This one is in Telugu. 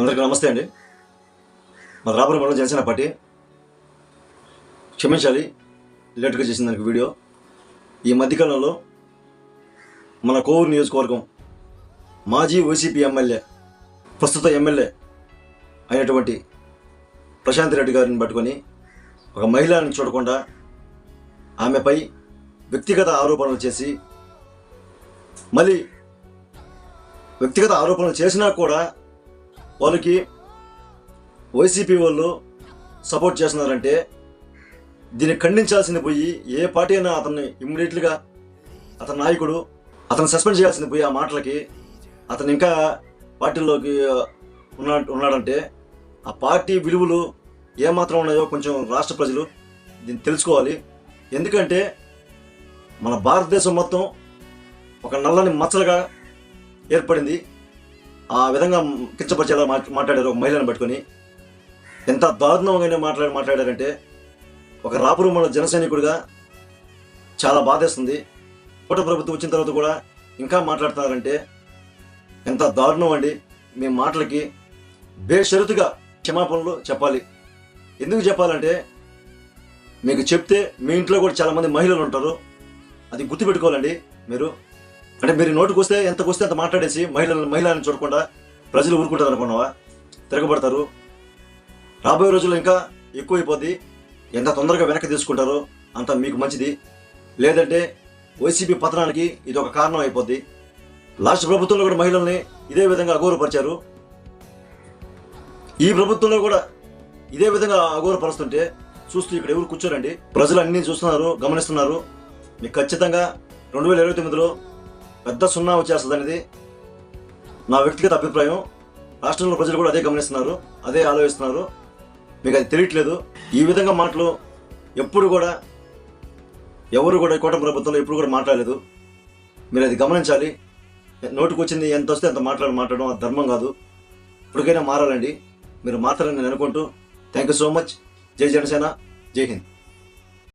అందరికీ నమస్తే అండి. మా రాబర్ మండలం జనసేన పార్టీ క్షమించాలి లేట్గా చేసిన దానికి వీడియో. ఈ మధ్యకాలంలో మన కోవూరు నియోజకవర్గం మాజీ వైసీపీ ఎమ్మెల్యే ప్రస్తుత ఎమ్మెల్యే అయినటువంటి ప్రశాంత్ రెడ్డి గారిని పట్టుకొని ఒక మహిళని చూడకుండా ఆమెపై వ్యక్తిగత ఆరోపణలు చేసి మళ్ళీ వ్యక్తిగత ఆరోపణలు చేసినా కూడా వాళ్ళకి వైసీపీ వాళ్ళు సపోర్ట్ చేస్తున్నారంటే దీన్ని ఖండించాల్సింది పోయి ఏ పార్టీ అయినా అతన్ని ఇమ్మీడియట్లీగా అతని నాయకుడు అతను సస్పెండ్ చేయాల్సింది పోయి ఆ మాటలకి అతను ఇంకా పార్టీలోకి ఉన్నా ఉన్నాడంటే ఆ పార్టీ విలువలు ఏమాత్రం ఉన్నాయో కొంచెం రాష్ట్ర ప్రజలు దీన్ని తెలుసుకోవాలి. ఎందుకంటే మన భారతదేశం మొత్తం ఒక నల్లని మచ్చలుగా ఏర్పడింది. ఆ విధంగా కించపరిచేలా మాట్లాడారు ఒక మహిళను పట్టుకొని. ఎంత దారుణంగానే మాట్లాడి మాట్లాడారంటే ఒక రాపురు మన జన సైనికుడిగా చాలా బాధేస్తుంది. కూట ప్రభుత్వం వచ్చిన తర్వాత కూడా ఇంకా మాట్లాడుతున్నారంటే ఎంత దారుణం అండి మీ మాటలకి బేషరతుగా క్షమాపణలు చెప్పాలి. ఎందుకు చెప్పాలంటే మీకు చెప్తే మీ ఇంట్లో కూడా చాలామంది మహిళలు ఉంటారు. అది గుర్తుపెట్టుకోవాలండి మీరు. అంటే మీరు నోటికి వస్తే ఎంతకు వస్తే అంత మాట్లాడేసి మహిళలను మహిళలను చూడకుండా ప్రజలు ఊరుకుంటారు అనుకున్నావా? తిరగబడతారు. రాబోయే రోజుల్లో ఇంకా ఎక్కువైపోద్ది. ఎంత తొందరగా వెనక్కి తీసుకుంటారో అంత మీకు మంచిది. లేదంటే వైసీపీ పతనానికి ఇది ఒక కారణం అయిపోద్ది. లాస్ట్ ప్రభుత్వంలో కూడా మహిళల్ని ఇదే విధంగా అగౌరవపరిచారు ఈ ప్రభుత్వంలో కూడా ఇదే విధంగా అగౌరవపరుస్తుంటే చూస్తూ ఇక్కడ ఎవరు కూర్చోరండి. ప్రజలు అన్నీ చూస్తున్నారు గమనిస్తున్నారు. మీకు ఖచ్చితంగా రెండు వేల ఇరవై తొమ్మిదిలో పెద్ద సున్నా వచ్చేస్తుంది అనేది నా వ్యక్తిగత అభిప్రాయం. రాష్ట్రంలో ప్రజలు కూడా అదే గమనిస్తున్నారు అదే ఆలోచిస్తున్నారు. మీకు అది తెలియట్లేదు. ఈ విధంగా మాటలు ఎప్పుడు కూడా ఎవరు కూడా కూటమి ప్రభుత్వంలో ఎప్పుడు కూడా మాట్లాడలేదు. మీరు అది గమనించాలి. నోటికి వచ్చింది ఎంత వస్తే అంత మాట్లాడి మాట్లాడడం అది ధర్మం కాదు. ఇప్పటికైనా మారాలండి. మీరు మాట్లాడాలని నేను అనుకుంటూ థ్యాంక్ యూ సో మచ్ జై జనసేన జై హింద్.